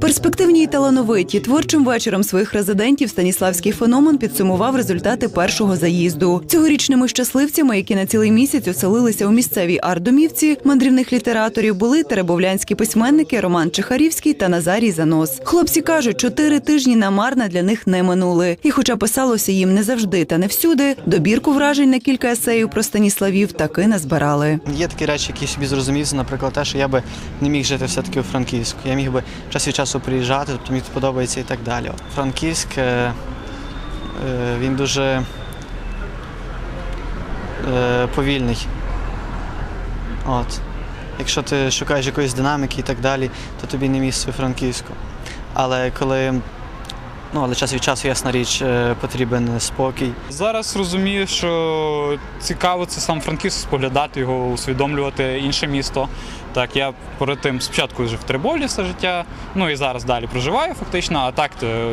Перспективні й талановиті творчим вечором своїх резидентів Станіславський феномен підсумував результати першого заїзду. Цьогорічними щасливцями, які на цілий місяць оселилися у місцевій арт-домівці мандрівних літераторів, були теребовлянські письменники Роман Чехарівський та Назарій Занос. Хлопці кажуть, чотири тижні намарна для них не минули. І, хоча писалося їм не завжди та не всюди, добірку вражень на кілька есеїв про Станіславів таки назбирали. Є такі речі, які собі зрозумів, наприклад, те, що я би не міг жити все-таки у Франківську. Я міг би час від часу приїжджати, тобто мені подобається і так далі. Франківськ е, е, він дуже е, повільний. От. Якщо ти шукаєш якоїсь динаміки і так далі, то тобі не місце у Франківську. Але коли ну, але час від часу, ясна річ, е, потрібен спокій. Зараз розумію, що цікаво це сам Франківськ споглядати його, усвідомлювати інше місто. Так, я перед тим спочатку жив в Триболі все життя, ну і зараз далі проживаю фактично. А так то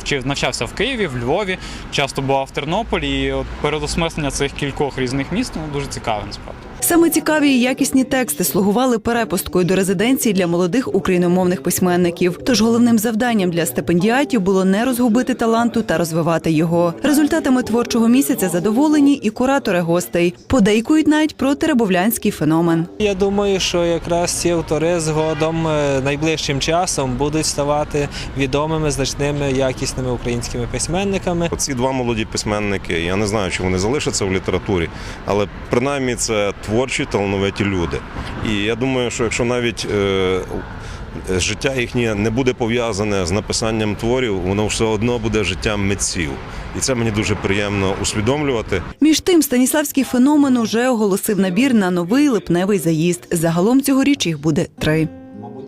вчив, навчався в Києві, в Львові, часто бував в Тернополі. І от переосмислення цих кількох різних міст ну, дуже цікаве насправді. Саме цікаві і якісні тексти слугували перепусткою до резиденції для молодих україномовних письменників. Тож головним завданням для стипендіатів було не розгубити таланту та розвивати його. Результатами творчого місяця задоволені і куратори гостей. Подейкують навіть про теребовлянський феномен. Я думаю, що якраз ці автори згодом е, найближчим часом будуть ставати відомими, значними, якісними українськими письменниками. Ці два молоді письменники, я не знаю, чи вони залишаться в літературі, але принаймні це творчі талановиті люди. І я думаю, що якщо навіть е, життя їхнє не буде пов'язане з написанням творів, воно все одно буде життям митців. І це мені дуже приємно усвідомлювати. Між тим, Станіславський феномен уже оголосив набір на новий липневий заїзд. Загалом цьогоріч їх буде три.